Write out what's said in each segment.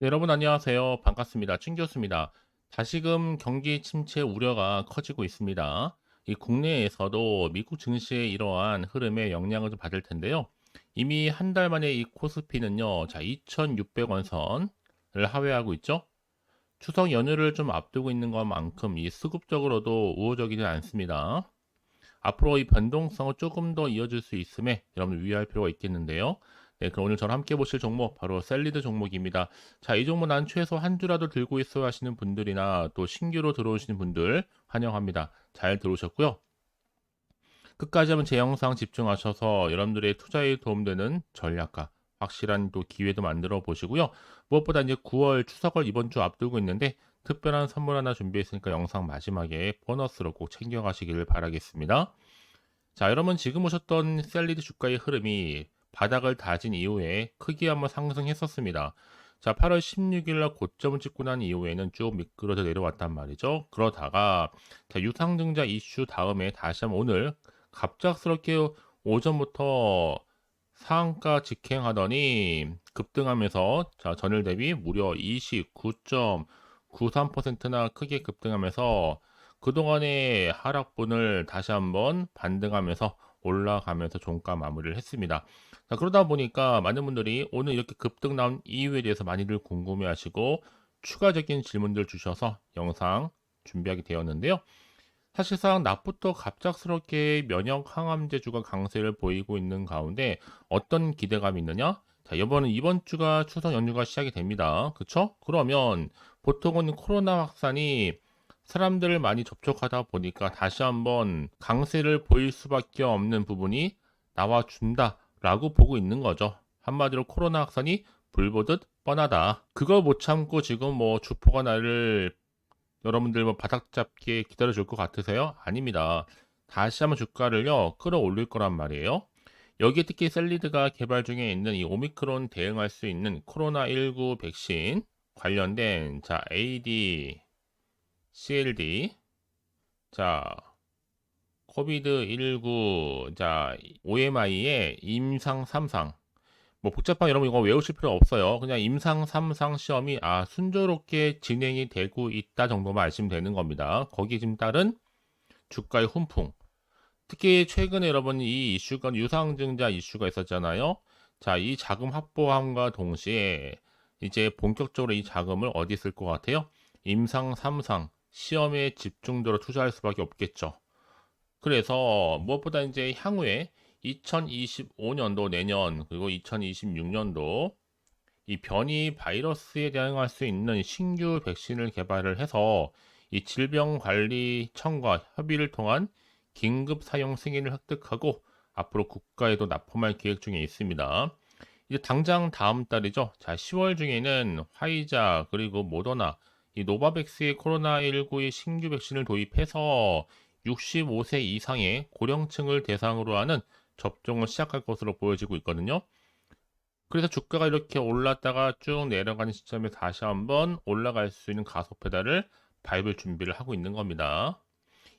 네, 여러분 안녕하세요. 반갑습니다. 춘 교수입니다. 다시금 경기 침체 우려가 커지고 있습니다. 이 국내에서도 미국 증시의 이러한 흐름에 영향을 좀 받을 텐데요. 이미 한 달 만에 이 코스피는요, 자, 2,600원 선을 하회하고 있죠. 추석 연휴를 좀 앞두고 있는 것만큼 이 수급적으로도 우호적이지 않습니다. 앞으로 이 변동성을 조금 더 이어질 수 있음에 여러분 유의할 필요가 있겠는데요. 네, 그럼 오늘 저랑 함께 보실 종목 바로 셀리드 종목입니다. 자, 이 종목 난 최소 한 주라도 들고 있어야 하시는 분들이나 또 신규로 들어오시는 분들 환영합니다. 잘 들어오셨고요. 끝까지 한번 제 영상 집중하셔서 여러분들의 투자에 도움되는 전략과 확실한 또 기회도 만들어 보시고요. 무엇보다 이제 9월 추석을 이번 주 앞두고 있는데 특별한 선물 하나 준비했으니까 영상 마지막에 보너스로 꼭 챙겨가시기를 바라겠습니다. 자, 여러분 지금 오셨던 셀리드 주가의 흐름이 바닥을 다진 이후에 크게 한번 상승했었습니다. 자, 8월 16일 날 고점을 찍고 난 이후에는 쭉 미끄러져 내려왔단 말이죠. 그러다가 자, 유상증자 이슈 다음에 다시 한번 오늘 갑작스럽게 오전부터 상한가 직행하더니 급등하면서 자, 전일 대비 무려 29.93%나 크게 급등하면서 그동안의 하락분을 다시 한번 반등하면서 올라가면서 종가 마무리를 했습니다. 자, 그러다 보니까 많은 분들이 오늘 이렇게 급등 나온 이유에 대해서 많이들 궁금해 하시고 추가적인 질문들 주셔서 영상 준비하게 되었는데요. 사실상 낮부터 갑작스럽게 면역 항암제주가 강세를 보이고 있는 가운데 어떤 기대감이 있느냐? 자, 이번은 이번 주가 추석 연휴가 시작이 됩니다. 그쵸? 그러면 보통은 코로나 확산이 사람들을 많이 접촉하다 보니까 다시 한번 강세를 보일 수밖에 없는 부분이 나와준다 라고 보고 있는 거죠. 한마디로 코로나 확산이 불보듯 뻔하다. 그걸 못 참고 지금 뭐 주포가 나를 여러분들 뭐 바닥 잡기에 기다려 줄 것 같으세요? 아닙니다. 다시 한번 주가를요 끌어올릴 거란 말이에요. 여기에 특히 셀리드가 개발 중에 있는 이 오미크론 대응할 수 있는 코로나19 백신 관련된 자 AD CLD 자 코비드 19 자 OMI의 임상 3상 뭐 복잡한 여러분 이거 외우실 필요 없어요. 그냥 임상 3상 시험이 아 순조롭게 진행이 되고 있다 정도만 아시면 되는 겁니다. 거기에 지금 따른 주가의 훈풍. 특히 최근에 여러분 이 이슈가 유상증자 이슈가 있었잖아요. 자, 이 자금 확보함과 동시에 이제 본격적으로 이 자금을 어디 쓸 것 같아요? 임상 3상 시험에 집중적으로 투자할 수밖에 없겠죠. 그래서 무엇보다 이제 향후에 2025년도 내년 그리고 2026년도 이 변이 바이러스에 대응할 수 있는 신규 백신을 개발을 해서 이 질병관리청과 협의를 통한 긴급 사용 승인을 획득하고 앞으로 국가에도 납품할 계획 중에 있습니다. 이제 당장 다음 달이죠. 자, 10월 중에는 화이자 그리고 모더나 이 노바백스의 코로나19의 신규 백신을 도입해서 65세 이상의 고령층을 대상으로 하는 접종을 시작할 것으로 보여지고 있거든요. 그래서 주가가 이렇게 올랐다가 쭉 내려가는 시점에 다시 한번 올라갈 수 있는 가속 페달을 밟을 준비를 하고 있는 겁니다.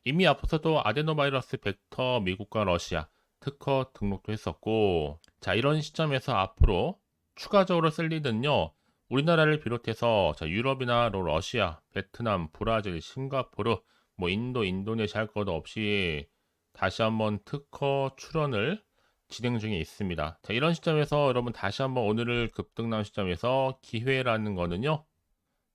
이미 앞서도 아데노바이러스 벡터 미국과 러시아 특허 등록도 했었고 자 이런 시점에서 앞으로 추가적으로 셀리든요 우리나라를 비롯해서 자, 유럽이나 러시아, 베트남, 브라질, 싱가포르, 뭐 인도, 인도네시아 할 것도 없이 다시 한번 특허 출원을 진행 중에 있습니다. 자, 이런 시점에서 여러분 다시 한번 오늘을 급등난 시점에서 기회라는 거는요.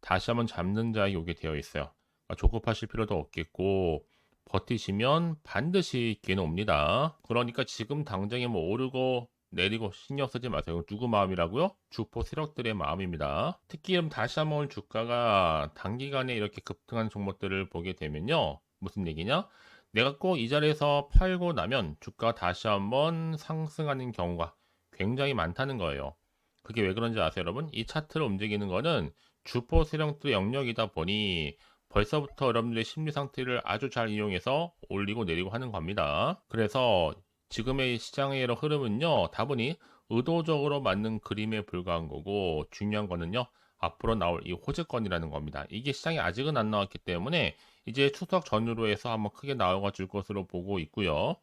다시 한번 잡는 자에게 오게 되어 있어요. 그러니까 조급하실 필요도 없겠고 버티시면 반드시 기회는 옵니다. 그러니까 지금 당장에 뭐 오르고 내리고 신경 쓰지 마세요. 누구 마음이라고요? 주포 세력들의 마음입니다. 특히 다시 한번 주가가 단기간에 이렇게 급등한 종목들을 보게 되면요. 무슨 얘기냐? 내가 꼭 이 자리에서 팔고 나면 주가 다시 한번 상승하는 경우가 굉장히 많다는 거예요. 그게 왜 그런지 아세요, 여러분? 이 차트를 움직이는 거는 주포 세력들의 영역이다 보니 벌써부터 여러분들의 심리 상태를 아주 잘 이용해서 올리고 내리고 하는 겁니다. 그래서 지금의 시장의 흐름은요, 다분히 의도적으로 맞는 그림에 불과한 거고, 중요한 거는요, 앞으로 나올 이 호재권이라는 겁니다. 이게 시장에 아직은 안 나왔기 때문에 이제 추석 전후로 해서 한번 크게 나와줄 것으로 보고 있고요.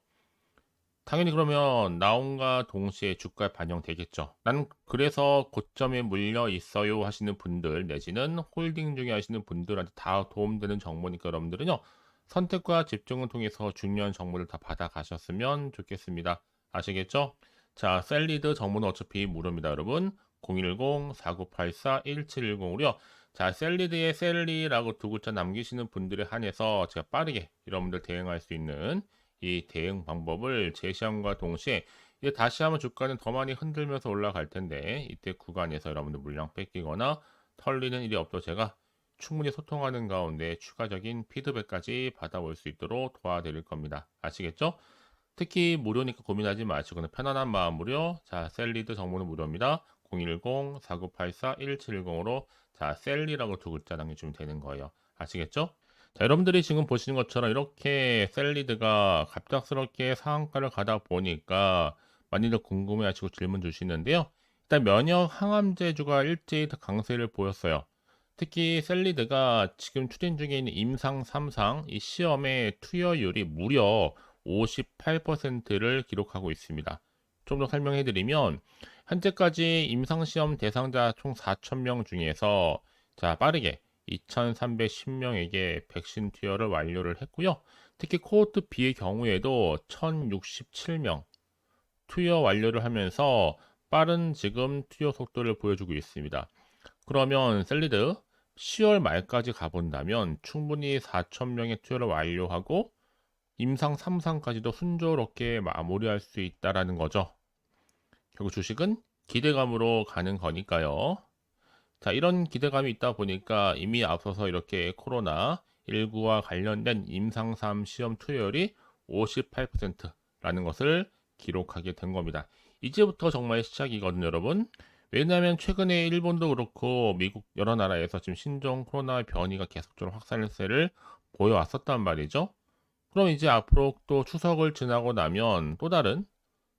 당연히 그러면 나온과 동시에 주가에 반영되겠죠. 나는 그래서 고점에 물려 있어요 하시는 분들 내지는 홀딩 중에 하시는 분들한테 다 도움되는 정보니까 여러분들은요. 선택과 집중을 통해서 중요한 정보를 다 받아가셨으면 좋겠습니다. 아시겠죠? 자, 셀리드 정보는 어차피 무료입니다, 여러분. 010-4984-1710으로요. 자, 셀리드에 셀리라고 두 글자 남기시는 분들에 한해서 제가 빠르게 여러분들 대응할 수 있는 이 대응 방법을 제시함과 동시에 이제 다시 한번 주가는 더 많이 흔들면서 올라갈 텐데 이때 구간에서 여러분들 물량 뺏기거나 털리는 일이 없도록 제가 충분히 소통하는 가운데 추가적인 피드백까지 받아올 수 있도록 도와드릴 겁니다. 아시겠죠? 특히 무료니까 고민하지 마시고 편안한 마음으로 자 셀리드 정보는 무료입니다. 010-4984-1710으로 자 셀리라고 두 글자 남겨주면 되는 거예요. 아시겠죠? 자, 여러분들이 지금 보시는 것처럼 이렇게 셀리드가 갑작스럽게 상한가를 가다 보니까 많이들 궁금해 하시고 질문 주시는데요. 일단 면역 항암제주가 일제히 강세를 보였어요. 특히 셀리드가 지금 추진 있는 임상 3상 이 시험의 투여율이 무려 58%를 기록하고 있습니다. 좀 더 설명해 드리면 현재까지 임상 시험 대상자 총 4,000명 중에서 자, 빠르게 2,310명에게 백신 투여를 완료를 했고요. 특히 코호트 B의 경우에도 1,067명 투여 완료를 하면서 빠른 지금 투여 속도를 보여주고 있습니다. 그러면 셀리드 10월 말까지 가본다면 충분히 4,000명의 투여를 완료하고 임상 3상까지도 순조롭게 마무리할 수 있다라는 거죠. 결국 주식은 기대감으로 가는 거니까요. 자, 이런 기대감이 있다 보니까 이미 앞서서 이렇게 코로나19와 관련된 임상 3 시험 투여율이 58%라는 것을 기록하게 된 겁니다. 이제부터 정말 시작이거든요, 여러분. 왜냐하면 최근에 일본도 그렇고 미국 여러 나라에서 지금 신종 코로나 변이가 계속적으로 확산세를 보여왔었단 말이죠. 그럼 이제 앞으로 또 추석을 지나고 나면 또 다른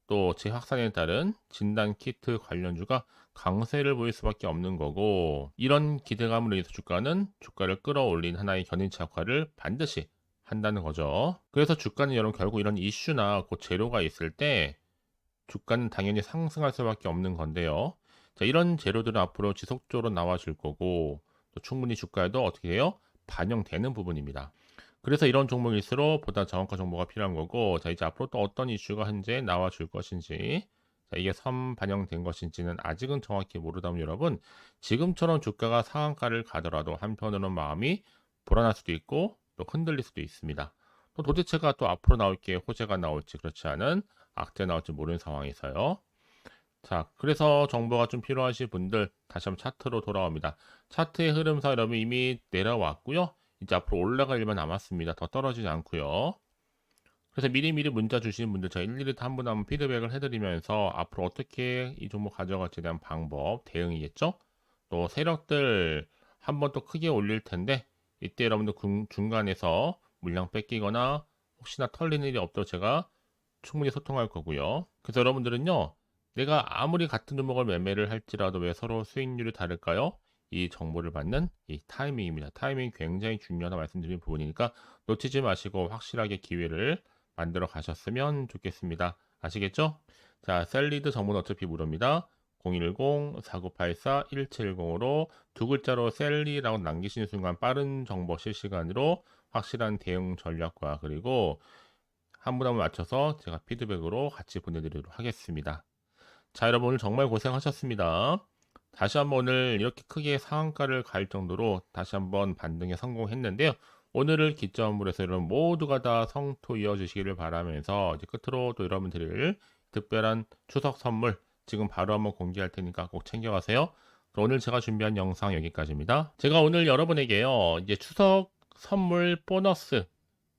또 재확산에 따른 진단 키트 관련주가 강세를 보일 수밖에 없는 거고 이런 기대감으로 인해서 주가는 주가를 끌어올린 하나의 견인차 역할을 반드시 한다는 거죠. 그래서 주가는 여러분 결국 이런 이슈나 그 재료가 있을 때 주가는 당연히 상승할 수밖에 없는 건데요. 자, 이런 재료들은 앞으로 지속적으로 나와줄 거고 또 충분히 주가에도 어떻게 해요? 반영되는 부분입니다. 그래서 이런 종목일수록 보다 정확한 정보가 필요한 거고 자 이제 앞으로 또 어떤 이슈가 현재 나와줄 것인지 자, 이게 선 반영된 것인지는 아직은 정확히 모르다면 여러분 지금처럼 주가가 상한가를 가더라도 한편으로는 마음이 불안할 수도 있고 또 흔들릴 수도 있습니다. 또 도대체가 또 앞으로 나올 게 호재가 나올지 그렇지 않은 악재 나올지 모르는 상황에서요. 자, 그래서 정보가 좀 필요하신 분들 다시 한번 차트로 돌아옵니다. 차트의 흐름상 여러분 이미 내려왔고요. 이제 앞으로 올라갈 일만 남았습니다. 더 떨어지지 않고요. 그래서 미리미리 문자 주시는 분들 저희 일일이 한분 한분 피드백을 해드리면서 앞으로 어떻게 이 종목 가져갈지에 대한 방법, 대응이겠죠? 또 세력들 한 번 또 크게 올릴 텐데 이때 여러분들 중간에서 물량 뺏기거나 혹시나 털리는 일이 없도록 제가 충분히 소통할 거고요. 그래서 여러분들은요, 내가 아무리 같은 종목을 매매를 할지라도 왜 서로 수익률이 다를까요? 이 정보를 받는 이 타이밍입니다. 타이밍이 굉장히 중요하다 말씀드린 부분이니까 놓치지 마시고 확실하게 기회를 만들어 가셨으면 좋겠습니다. 아시겠죠? 자, 셀리드 정보는 어차피 무료입니다. 010-4984-1710으로 두 글자로 셀리라고 남기시는 순간 빠른 정보 실시간으로 확실한 대응 전략과 그리고 한 분 한 분 맞춰서 제가 피드백으로 같이 보내드리도록 하겠습니다. 자, 여러분 오늘 정말 고생하셨습니다. 다시 한번 오늘 이렇게 크게 상한가를 갈 정도로 다시 한번 반등에 성공했는데요. 오늘을 기점으로 해서 여러분 모두가 다 성토 이어주시기를 바라면서 이제 끝으로 또 여러분 드릴 특별한 추석 선물 지금 바로 한번 공개할 테니까 꼭 챙겨가세요. 오늘 제가 준비한 영상 여기까지입니다. 제가 오늘 여러분에게요 이제 추석 선물 보너스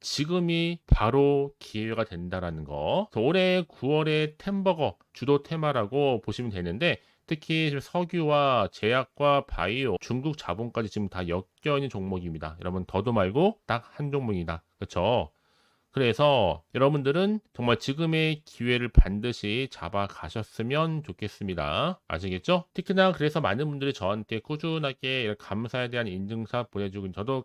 지금이 바로 기회가 된다라는 거. 올해 9월에 템버거 주도 테마라고 보시면 되는데 특히 석유와 제약과 바이오, 중국 자본까지 지금 다 엮여 있는 종목입니다. 여러분 더도 말고 딱 한 종목이다. 그렇죠? 그래서 여러분들은 정말 지금의 기회를 반드시 잡아 가셨으면 좋겠습니다. 아시겠죠? 특히나 그래서 많은 분들이 저한테 꾸준하게 감사에 대한 인증사 보내주고 저도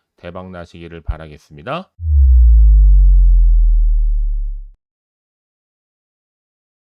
대박 나시기를 바라겠습니다.